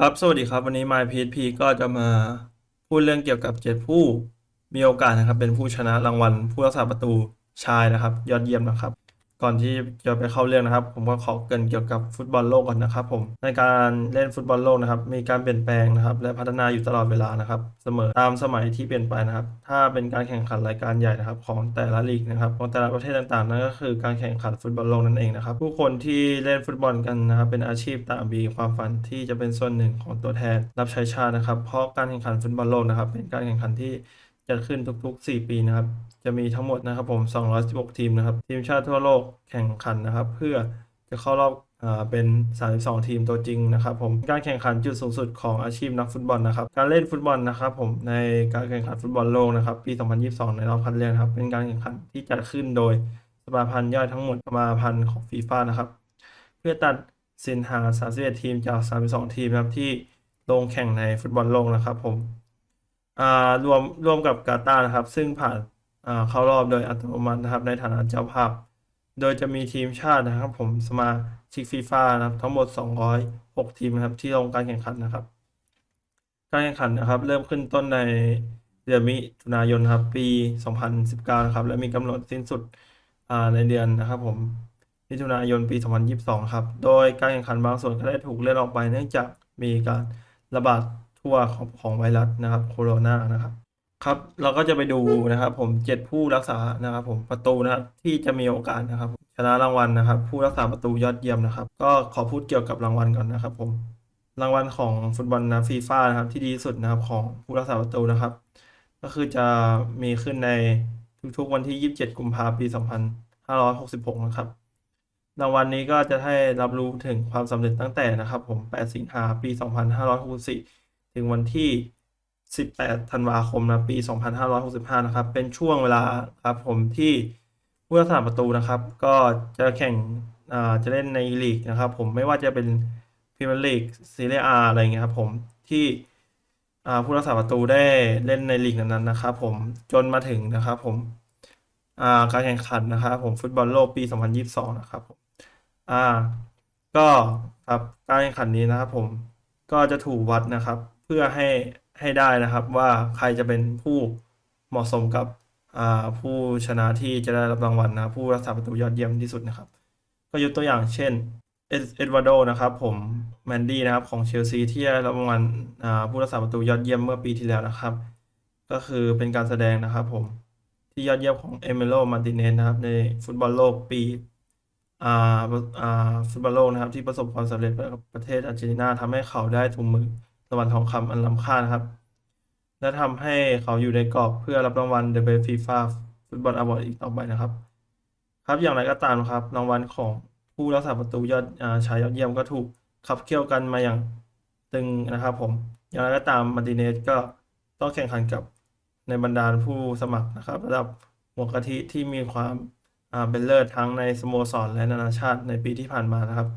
ครับ สวัสดีครับ วันนี้ MyPHP ก็จะมาพูดเรื่องเกี่ยวกับเจ็ดผู้มีโอกาสนะครับ เป็นผู้ชนะรางวัลผู้รักษาประตูชายนะครับ ยอดเยี่ยมนะครับ ก่อนที่จะไปเข้าเรื่องนะครับ ผมก็ขอเกรินเกี่ยวกับฟุตบอลโลกก่อนนะครับ ผมในการเล่นฟุตบอลโลกนะครับ มีการเปลี่ยนแปลงนะครับ และพัฒนาอยู่ตลอดเวลานะครับ เสมอตามสมัยที่เปลี่ยนไปนะครับ ถ้าเป็นการแข่งขันรายการใหญ่นะครับ ของแต่ละลีกนะครับของแต่ละประเทศต่างๆนั่นก็คือการแข่งขันฟุตบอลโลกนั่นเองนะครับ ผู้คนที่เล่นฟุตบอลกันนะครับเป็นอาชีพต่างมีความฝันที่จะเป็นส่วนหนึ่งของตัวแทนรับใช้ชาตินะครับ เพราะการแข่งขันฟุตบอลโลกนะครับ เป็นการแข่งขันที่ จัดขึ้นทุก ๆ 4 ปีนะครับ จะมีทั้งหมดนะครับผม 216 ทีมนะครับ ทีมชาติทั่วโลกแข่งขันนะครับ เพื่อจะเข้ารอบอ่าเป็น 32 ทีมตัวจริงนะครับผม การแข่งขันจุดสูงสุดของอาชีพนักฟุตบอลนะครับ การเล่นฟุตบอลนะครับผม ในการแข่งขันฟุตบอลโลกนะครับ ปี 2022 ในรอบคัดเลือกนครับ เป็นการแข่งขันที่จัดขึ้นโดยสมาพันธ์ย่อยทั้งหมดสมาพันธ์ของฟีฟ่านะครับ เพื่อตัดสินหา 31 ทีมจาก 32 ทีมนะครับที่ลงแข่งในฟุตบอลโลกนะครับผม อ่ารวมรวมกับกาตาร์นะครับ ซึ่งผ่านอ่าเข้ารอบโดยอัตโนมัตินะครับ ในฐานะเจ้าภาพ โดยจะมีทีมชาตินะครับ ผมสมาชิกฟีฟ่านะครับ ทั้งหมด 206 ทีมนะครับ ที่ลงการแข่งขันนะครับ การแข่งขันนะครับ เริ่มขึ้นต้นในเดือนมิถุนายนครับ ปี 2019 นะครับ และมีกำหนดสิ้นสุดอ่าในเดือนนะครับ ผมมิถุนายนปี 2022 ครับ โดยการแข่งขันบางส่วนก็ได้ถูกเลื่อนออกไปเนื่องจากมีการระบาดัวของของไวรัสนะครับโคโรนานะครับครับเราก็จะไปดูนะครับ ผมเจ็ดผู้รักษานะครับ ผมประตูนะครับที่จะมีโอกาสนะครับ ชนะรางวัลนะครับ ผู้รักษาประตูยอดเยี่ยมนะครับ ก็ขอพูดเกี่ยวกับรางวัลก่อนนะครับ ผมรางวัลของฟุตบอลนะฟีฟ่านะครับที่ดีที่สุดนะครับของผู้รักษาประตูนะครับ ก็คือจะมีขึ้นในทุกๆวันที่ 27 กุมภาพันธ์ปี 2566 นะครับรางวัลนี้ก็จะให้รับรู้ถึงความสำเร็จตั้งแต่นะครับ ผม 8 สิงหาปี 2564 ถึงวันที่ 18 ธันวาคมนะปี 2565 นะครับ เป็นช่วงเวลาครับผมที่ผู้รักษาประตูนะครับ ก็จะแข่งอ่าจะเล่นในลีกนะครับ ผมไม่ว่าจะเป็นพรีเมียร์ลีกซีเรียอาอะไรเงี้ยครับผมที่อ่าผู้รักษาประตูได้เล่นในลีกนั้นๆนะครับ ผมจนมาถึงนะครับผมอ่าการแข่งขันนะครับผมฟุตบอลโลกปี 2022 นะครับผมอ่าก็ครับการแข่งขันนี้นะครับผมก็จะถูกวัดนะครับ เพื่อให้ให้ได้นะครับว่าใครจะเป็นผู้เหมาะสมกับผู้ชนะที่จะได้รับรางวัลนะผู้รักษาประตูยอดเยี่ยมที่สุดนะครับ ก็ยกตัวอย่างเช่นเอ็ดวาร์โดนะครับผมแมนดี้นะครับของเชลซีที่ได้รับรางวัลผู้รักษาประตูยอดเยี่ยมเมื่อปีที่แล้วนะครับ ก็คือเป็นการแสดงนะครับผมที่ยอดเยี่ยมของเอเมโลมาติเนสนะครับในฟุตบอลโลกปีอ่าอ่าฟุตบอลโลกนะครับที่ประสบความสำเร็จกับประเทศอาร์เจนตินาทำให้เขาได้ถุงมือ รางวัลทองคำอันล้ำค่านะครับ และทำให้เขาอยู่ในกรอบเพื่อรับรางวัล The Best FIFA Football Award อีกต่อไปนะครับ ครับอย่างไรก็ตามครับ รางวัลของผู้รักษาประตูยอดอ่าชายยอดเยี่ยมก็ถูกขับเคี่ยวกันมาอย่างตึงนะครับ ผม อย่างไรก็ตามมาร์ติเนสก็ต้องแข่งขันกับในบรรดาผู้สมัครนะครับ ระดับหัวกะทิที่มีความเป็นเลิศทั้งในสโมสรและนานาชาติในปีที่ผ่านมานะครับ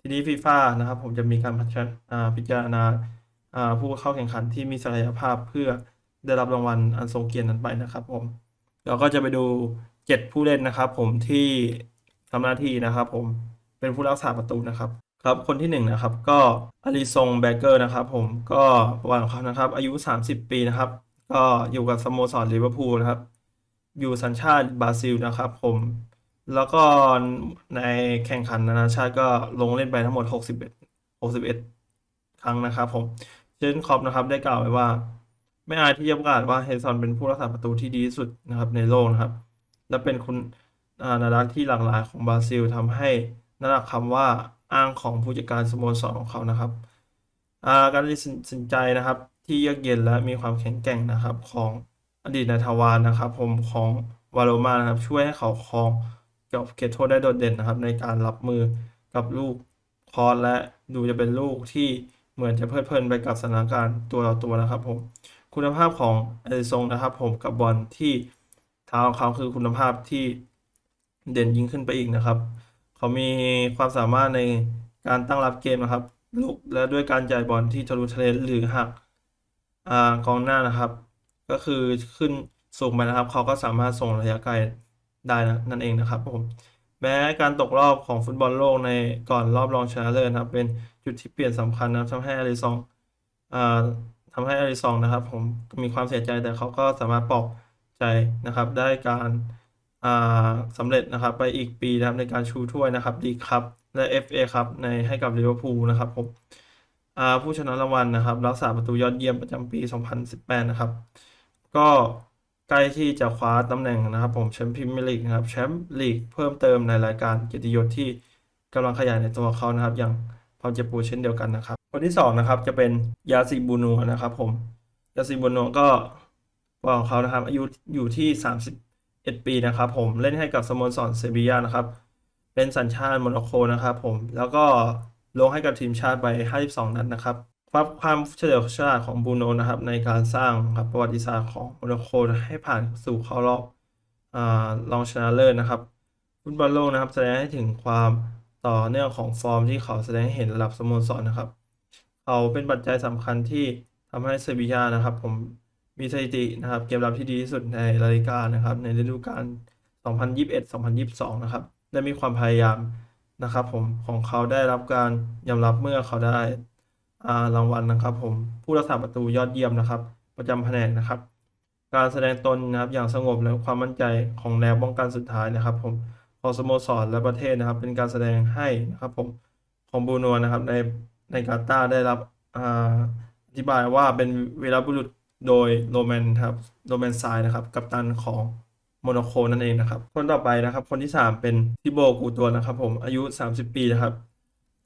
ทีนี้ฟีฟ่านะครับ ผมจะมีการพิจารณาา ผู้เข้าแข่งขันที่มีศักยภาพเพื่อได้รับรางวัลอันทรงเกียรตินั้นไปนะครับผมเราก็จะไปดูเจ็ดผู้เล่นนะครับ ผมที่ทำหน้าที่นะครับ ผมเป็นผู้รักษาประตูนะครับ ครับคนที่หนึ่งนะครับก็อลิซงแบเกอร์นะครับ ผมก็ประวัติของเขานะครับ อายุ 30 ปีนะครับ ก็อยู่กับสโมสรลิเวอร์พูลนะครับ อยู่สัญชาติบราซิลนะครับ ผมแล้วก็ในแข่งขันนานาชาติก็ลงเล่นไปทั้งหมด 61 61 ครั้งนะครับผม เจนคอปนะครับได้กล่าวไว้ว่า ไม่อายที่จะประกาศว่าเฮซอนเป็นผู้รักษาประตูที่ดีที่สุดนะครับในโลกนะครับ และเป็นคุณอ่านารักที่หลากหลายของบราซิลทำให้นั่นแหละคำว่าอ้างของผู้จัดการสโมสรของเขานะครับาการตัดสินใจนะครับที่เยือกเย็นและมีความแข็งแกร่งนะครับของอดีตนาทวารนะครับ ผมของวาโลมานะครับช่วยให้เขาครองกับเขตโทษได้โดดเด่นนะครับ ในการรับมือกับลูกคอร์และดูจะเป็นลูกที่ เหมือนจะเพลิดเพลินไปกับสถานการณ์ตัวต่อตัวนะครับผม คุณภาพของเอลิซงนะครับผมกับบอลที่เท้าของเขาคือคุณภาพที่เด่นยิ่งขึ้นไปอีกนะครับ เขามีความสามารถในการตั้งรับเกมนะครับลุกและด้วยการจ่ายบอลที่ทะลุทะเลหรือหักอ่ากองหน้านะครับ ก็คือขึ้นสูงไปนะครับ เขาก็สามารถส่งระยะไกลได้นะนั่นเองนะครับผม แม้การตกรอบของฟุตบอลโลกในก่อนรอบรองชนะเลิศนะครับ เป็นจุดที่เปลี่ยนสำคัญนะครับทำให้อาริซองอ่าทำให้อาริซองนะครับ ผมมีความเสียใจแต่เขาก็สามารถปลอบใจนะครับ ได้การอ่าสำเร็จนะครับ ไปอีกปีนะครับในการชูถ้วยนะครับลีกคัพและ FA ครับในให้กับลิเวอร์พูลนะครับผมอ่าผู้ชนะรางวัลนะครับ รักษาประตูยอดเยี่ยมประจำปี 2018 นะครับ ก็ ล้ที่จะคว้าตำแหน่งนะครับ ผมแชมป์พรีเมียร์ลีกนะครับแชมป์ลีกเพิ่มเติมในรายการเกียรติยศที่กำลังขยายในตัวเขานะครับ อย่างความเจ็บปวดเช่นเดียวกันนะครับ คนที่สองนะครับจะเป็นยาซิบูนัวนะครับ ผมยาซิบูนัวก็บอกเขานะครับอายุอยู่ที่ 31 ปีนะครับ ผมเล่นให้กับสโมสรเซบียานะครับ เป็นสัญชาติโมร็อกโกนะครับ ผมแล้วก็ลงให้กับทีมชาติไป 52 นัดนะครับ ความความเฉลียวฉลาดของบูโนนะครับ ในการสร้างครับประวัติศาสตร์ของโมร็อกโกให้ผ่านสู่เข้ารอบอ่ารองชนะเลิศนะครับฟุตบอลโลกนะครับ แสดงให้ถึงความต่อเนื่องของฟอร์มที่เขาแสดงให้เห็นระดับสโมสรนะครับ เขาเป็นปัจจัยสำคัญที่ทำให้เซบียานะครับ ผมมีสถิตินะครับ เกมรับที่ดีที่สุดในลาลิกานะครับ ในฤดูกาล 2021-2022 นะครับและมีความพยายามนะครับ ผมของเขาได้รับการยอมรับเมื่อเขาได้ รางวัลนะครับ ผมผู้รักษาประตูยอดเยี่ยมนะครับ ประจำแผนกนะครับ การแสดงตนนะครับอย่างสงบและความมั่นใจของแนวป้องกันสุดท้ายนะครับ ผมของสโมสรและประเทศนะครับ เป็นการแสดงให้นะครับ ผมของบรูโน่นะครับ ในในกาตาได้รับอธิบายว่าเป็นวีรบุรุษโดยโรแมนครับโรแมนไซน์นะครับกัปตันของโมนาโคนั่นเองนะครับ คนต่อไปนะครับ คนที่ 3 เป็นทิโบกูตัวนะครับ ผมอายุ 30 ปีนะครับ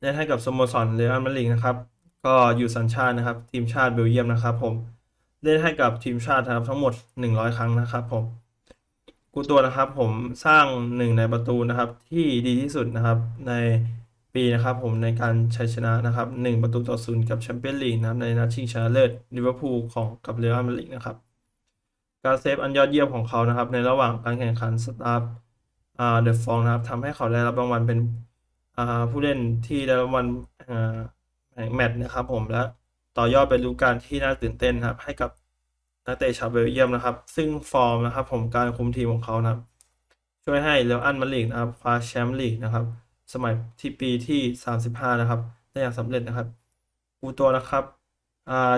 เล่นให้กับสโมสรเรอัลมาดริดนะครับ ก็อยู่สัญชาตินะครับ ทีมชาติเบลเยียมนะครับ ผมเล่นให้กับทีมชาตินะครับ ทั้งหมด 100 ครั้งนะครับ ผม กูตัวนะครับ ผมสร้างหนึ่งในประตูนะครับ ที่ดีที่สุดนะครับในปีนะครับ ผมในการชัยชนะนะครับ 1 ประตูต่อศูนย์กับแชมเปี้ยนลีกนะครับในนัดชิงชนะเลิศลิเวอร์พูลของกับเรอัลมาดริดนะครับ การเซฟอันยอดเยี่ยมของเขานะครับ ในระหว่างการแข่งขันสตาร์อ่าเดอะฟองนะครับทำให้เขาได้รับรางวัลเป็นอ่าผู้เล่นที่ได้รับรางวัลอ่า แห่งแมตช์นะครับผมและต่อยอดเป็นฤดูกาลที่น่าตื่นเต้นครับ ให้กับนักเตะชาวเบลเยียมนะครับ ซึ่งฟอร์มนะครับ ผมการคุมทีมของเขานะครับ ช่วยให้เรอัลมาดริดนะครับคว้าแชมป์ลีกนะครับ สมัยที่ปีที่ 35 นะครับ ได้อย่างสำเร็จนะครับกูตัวนะครับ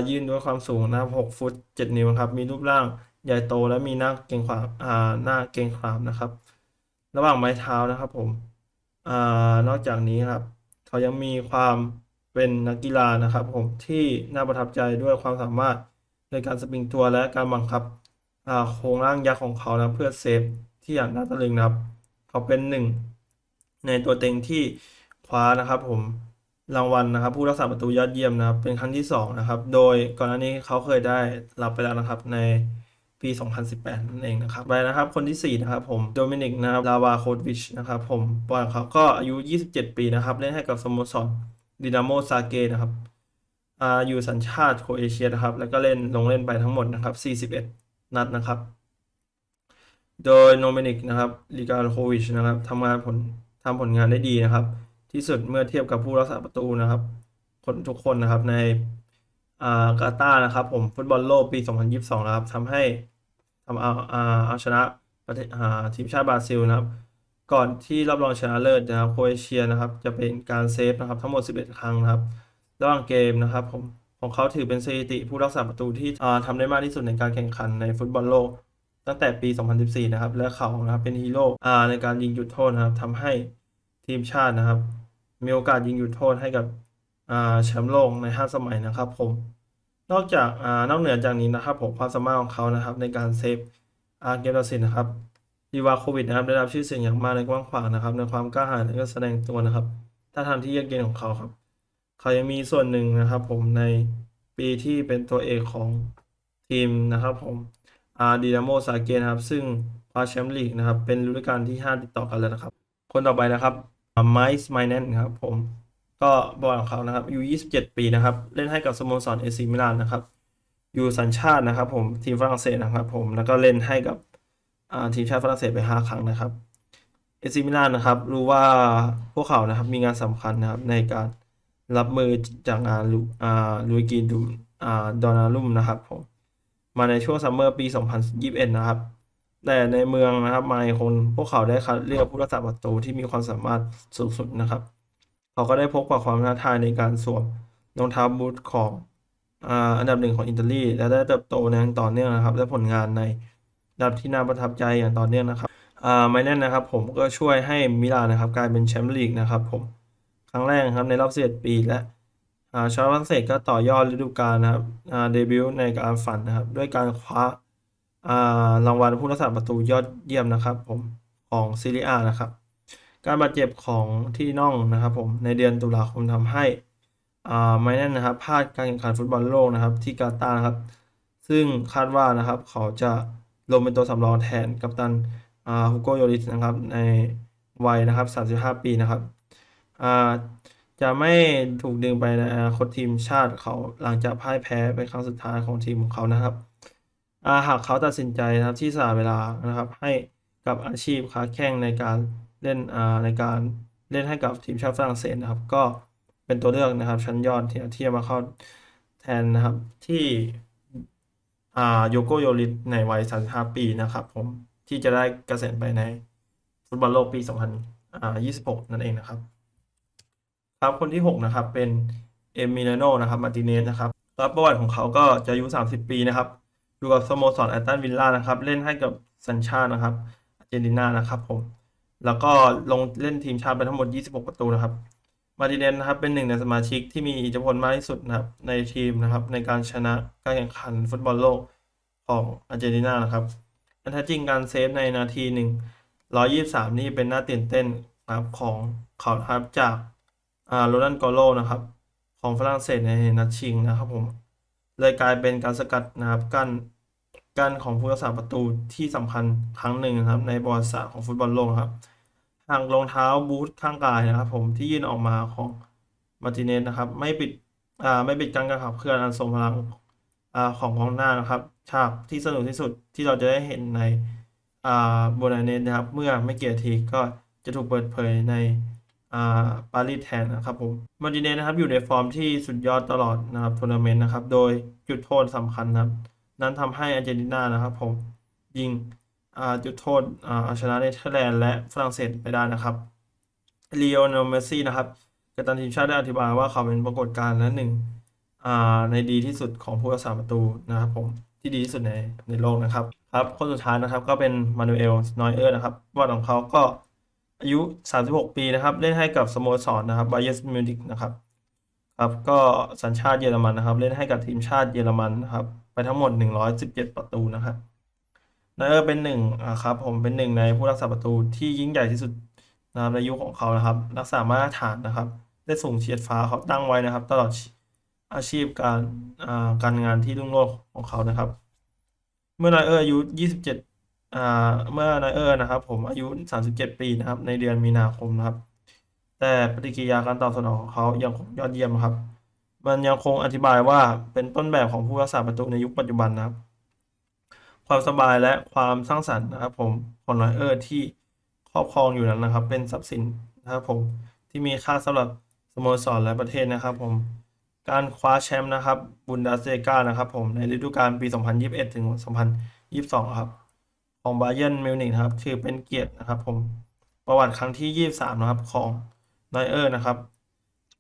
ยืนด้วยความสูงนะครับ6ฟุต 7 นิ้วครับ มีรูปร่างใหญ่โตและมีหน้าเกรงขวามหน้าเกรงขามนะครับ ระหว่างไม้เท้านะครับผมอนอกจากนี้ครับ เขายังมีความ เป็นนักกีฬานะครับ ผมที่น่าประทับใจด้วยความสามารถในการสปริงตัวและการบังคับโครงร่างยักษ์ของเขานะเพื่อเซฟที่อย่างน่าตะลึงนะครับ เขาเป็นหนึ่งในตัวเต็งที่คว้านะครับผมรางวัลนะครับ ผู้รักษาประตูยอดเยี่ยมนะครับ เป็นครั้งที่สองนะครับ โดยก่อนหน้านี้เขาเคยได้รับไปแล้วนะครับในปี 2018 นั่นเองนะครับไปนะครับ คนที่ 4 นะครับผมโดมินิกนะครับลาวาโคดวิชนะครับผมบอลเขาก็อายุ 27 ปีนะครับ เล่นให้กับสโมสร ดินาโมซาเกนะครับอ่าอยู่สัญชาติโครเอเชียนะครับ แล้วก็เล่นลงเล่นไปทั้งหมดนะครับ 41 นัดนะครับ โดยโนเมนิกนะครับลิกาโควิชนะครับทำงานผลทำผลงานได้ดีนะครับ ที่สุดเมื่อเทียบกับผู้รักษาประตูนะครับ คนทุกคนนะครับในอ่ากาตาร์นะครับ ผมฟุตบอลโลกปี 2022 นะครับทำให้ทำเอาเอาชนะประเทศทีมชาติบราซิลนะครับ ก่อนที่รอบรองชนะเลิศนะครับโครเอเชียนะครับ จะเป็นการเซฟนะครับทั้งหมด 11 ครั้งนะครับระหว่างเกมนะครับผมของเขาถือเป็นสถิติผู้รักษาประตูที่อ่าทำได้มากที่สุดในการแข่งขันในฟุตบอลโลก ตั้งแต่ปี 2014 นะครับ และเขานะครับเป็นฮีโร่ในการยิงจุดโทษนะครับทำให้ทีมชาตินะครับ มีโอกาสยิงจุดโทษให้กับแชมป์โลกใน 5 สมัยนะครับผม นอกจากอนอกเหนือจากนี้นะครับผมความสามารถของเขานะครับในการเซฟอ่าเกมตัดสินนะครับ ดีวาโควิดนะครับได้รับชื่อเสียงอย่างมากในกว้างขวางนะครับ ในความกล้าหาญและก็แสดงตัวนะครับท่าทางที่เยือกเย็นของเขาครับ เขายังมีส่วนหนึ่งนะครับ ผมในปีที่เป็นตัวเอกของทีมนะครับ ผมอาร์ดีนาโมซาเกนะครับ ซึ่งคว้าแชมป์ลีกนะครับ เป็นฤดูกาลที่ 5 ติดต่อกันแล้วนะครับ คนต่อไปนะครับไมซ์ไมเนนครับ ผมก็บอลของเขานะครับอายุ27 ปีนะครับ เล่นให้กับสโมสรเอซิมิลานนะครับ อยู่สัญชาตินะครับ ผมทีมฝรั่งเศสนะครับ ผมแล้วก็เล่นให้กับ ทีมชาติฝรั่งเศสไป 5 ครั้งนะครับเอซิมิลานนะครับ รู้ว่าพวกเขานะครับมีงานสำคัญนะครับในการรับมือจากงานลูอาลุยกินดูอ่าดอนารุมนะครับผมมาในช่วงซัมเมอร์ปี 2021 นะครับ แต่ในเมืองนะครับมาคน พวกเขาได้คัดเลือกผู้รักษาประตูที่มีความสามารถสูงสุดนะครับ เขาก็ได้พบกับความท้าทายในการสวมรองเท้าบูทของอ่าอันดับหนึ่งของอิตาลีและได้เติบโตในต่อเนื่องนะครับและผลงานใน ระดับที่น่าประทับใจอย่างตอเนื่องนะครับอ่าไม่แน่นนะครับผมก็ช่วยให้มิลานนะครับกลายเป็นแชมป์ลีกนะครับผมครั้งแรกครับในรอบ 11 ปีและอ่าชาวฝรั่งเศสก็ต่อยอดฤดูกาลนะครับอ่าเดบิวต์ในการฝันนะครับด้วยการคว้าอ่ารางวัลผู้รักษาประตูยอดเยี่ยมนะครับผมของซีเรียอานะครับการบาดเจ็บของที่น่องนะครับผมในเดือนตุลาคมทำให้อ่าไมแนนนะครับพลาดการแข่งขันฟุตบอลโลกนะครับที่กาตาร์ครับซึ่งคาดว่านะครับเขาจะ ลงเป็นตัวสำรองแทนกัปตันอ่าฮูโกโยริสนะครับในวัยนะครับ 35 ปีนะครับจะไม่ถูกดึงไปในอนาคตทีมชาติเขาหลังจากพ่ายแพ้เป็นครั้งสุดท้ายของทีมของเขานะครับหากเขาตัดสินใจนะครับที่สละเวลานะครับ ให้กับอาชีพค้าแข่งในการเล่นในการเล่นให้กับทีมชาติฝรั่งเศสนะครับ ก็เป็นตัวเลือกนะครับ ชั้นยอดที่ที่จะมาเข้าแทนนะครับที่ โยโกโยริสในวัย 35 ปีนะครับผมที่จะได้เกษียณไปในฟุตบอลโลกปี 2026 นั่นเองนะครับ ครับคนที่ 6 นะครับ เป็นเอมิเลโนนะครับมาร์ติเนสนะครับแล้วประวัติของเขาก็จะอายุ 30 ปีนะครับ อยู่กับสโมสรแอตตันวิลล่านะครับ เล่นให้กับสัญชาตินะครับอาร์เจนตินานะครับผม แล้วก็ลงเล่นทีมชาติไปทั้งหมด 26 ประตูนะครับ มาติเนสนะครับเป็นหนึ่งในสมาชิกที่มีอิทธิพลมากที่สุดนะครับในทีมนะครับในการชนะการแข่งขันฟุตบอลโลกของอาร์เจนตินานะครับอันแท้จริงการเซฟในนาทีหนึ่งร้อยยี่สามนี่เป็นหน่าตื่นเต้นนะครับของเขาครับจากอ่าโรนัลโกโลนะครับของฝรั่งเศสในนัดชิงนะครับผมเลยกลายเป็นการสกัดนะครับกั้นกั้นของผู้รักษาประตูที่สำคัญครั้งหนึ่งนะครับในประวัติศาสตร์ของฟุตบอลโลกนะครับ ทางรองเท้าบูทข้างกายนะครับ ผมที่ยื่นออกมาของมาร์ติเนสนะครับ ไม่ปิดอ่าไม่ปิดกันการขับเคลื่อนอันทรงพลังอ่าของกองหน้านะครับ ฉากที่สนุกที่สุดที่เราจะได้เห็นในอ่าโบนาเนสนะครับ เมื่อไม่เกี่นาทีก็จะถูกเปิดเผยในอ่าปารีสแทนนะครับผมมาร์ติเนสนะครับอยู่ในฟอร์มที่สุดยอดตลอดนะครับทัวร์นาเมนต์นะครับ โดยจุดโทษสำคัญนะครับ นั้นทำให้อาร์เจนตินานะครับ ผมยิง จุดโทษอ่าเอาชนะเนเธอร์แลนด์และฝรั่งเศสไปได้นะครับลีโอเนเมสซี่นะครับกัปตันทีมชาติได้อธิบายว่าเขาเป็นปรากฏการณ์และหนึ่งอ่าในดีที่สุดของผู้รักษาประตูนะครับผมที่ดีที่สุดในในโลกนะครับครับคนสุดท้ายนะครับก็เป็นมานูเอลนอยเออร์นะครับวัติของเขาก็อายุ 36 ปีนะครับ เล่นให้กับสโมสรนะครับไบเย r ร์มิวนิกนะครับครับก็สัญชาติเยอรมันนะครับ เล่นให้กับทีมชาติเยอรมันนะครับ ไปทั้งหมด 117 ประตูนะครับ เออร์เป็นหนึ่งอ่าครับผมเป็นหนึ่งในผู้รักษาประตูที่ยิ่งใหญ่ที่สุดนะครับในยุคของเขานะครับ รักษามาตรฐานนะครับ ได้สูงเฉียดฟ้าเขาตั้งไว้นะครับ ตลอดอาชีพการอ่าการงานที่รุ่งโรจน์ของเขานะครับ เมื่อนายเออร์อายุ 27อ่าเมื่อนายเออร์นะครับ ผมอายุ 37 ปีนะครับ ในเดือนมีนาคมนะครับ แต่ปฏิกิริยาการตอบสนองของเขายังคงยอดเยี่ยมครับ มันยังคงอธิบายว่าเป็นต้นแบบของผู้รักษาประตูในยุคปัจจุบันนะครับ ความสบายและความสร้างสรรค์นะครับ ผมของนอยเออร์ที่ครอบครองอยู่นั้นนะครับ เป็นทรัพย์สินนะครับผมที่มีค่าสำหรับสโมสรและประเทศนะครับ ผมการคว้าแชมป์นะครับบุนเดสเ i กานะครับ ผมในฤดูกาลปี 2021 ถึง 2022 ครับ ของบาเยิร์นมิวนิกนะครับ ถือเป็นเกียรตินะครับ ผมประวัติครั้งที่ 23 นะครับ ของนอยเออร์นะครับ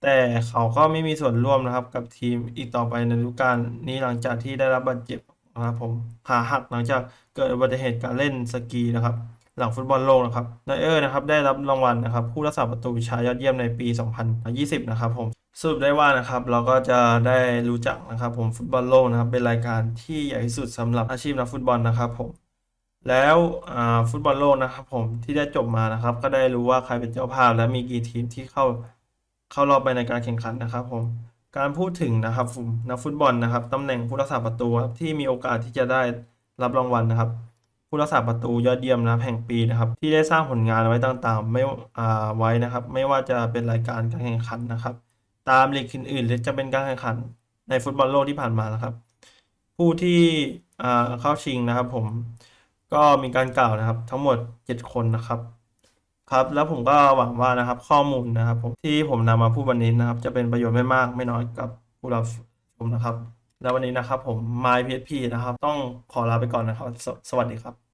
แต่เขาก็ไม่มีส่วนร่วมนะครับ กับทีมอีกต่อไปในฤดูกาลนี้หลังจากที่ได้รับบาดเจ็บ นะครับผมขาหักหลังจากเกิดอุบัติเหตุการเล่นสกีนะครับ หลังฟุตบอลโลกนะครับนอยเออร์นะครับได้รับรางวัลนะครับผู้รักษาประตูชายยอดเยี่ยมในปี 2020 นะครับผมสรุปได้ว่านะครับเราก็จะได้รู้จักนะครับผมฟุตบอลโลกนะครับเป็นรายการที่ใหญ่ที่สุดสำหรับอาชีพนักฟุตบอลนะครับผมแล้วฟุตบอลโลกนะครับผมที่ได้จบมานะครับ ก็ได้รู้ว่าใครเป็นเจ้าภาพและมีกี่ทีมที่เข้าเข้ารอบไปในการแข่งขันนะครับผม การพูดถึงนะครับนักฟุตบอลนะครับตำแหน่งผู้รักษาประตูครับที่มีโอกาสที่จะได้รับรางวัลนะครับ ผู้รักษาประตูยอดเยี่ยมนะครับแห่งปีนะครับ ที่ได้สร้างผลงานไว้ต่างๆ ไม่อ่าไว้นะครับ ไม่ว่าจะเป็นรายการการแข่งขันนะครับ ตามลีกอื่นๆหรือจะเป็นการแข่งขันในฟุตบอลโลกที่ผ่านมานะครับ ผู้ที่อ่าเข้าชิงนะครับ ผมก็มีการกล่าวนะครับ ทั้งหมด 7 คนนะครับ ครับแล้วผมก็หวังว่านะครับข้อมูลนะครับผมที่ผมนำมาพูดวันนี้นะครับ จะเป็นประโยชน์ไม่มากไม่น้อยกับผู้รับชมนะครับ แล้ววันนี้นะครับผม MyPHP นะครับ ต้องขอลาไปก่อนนะครับสสวัสดีครับ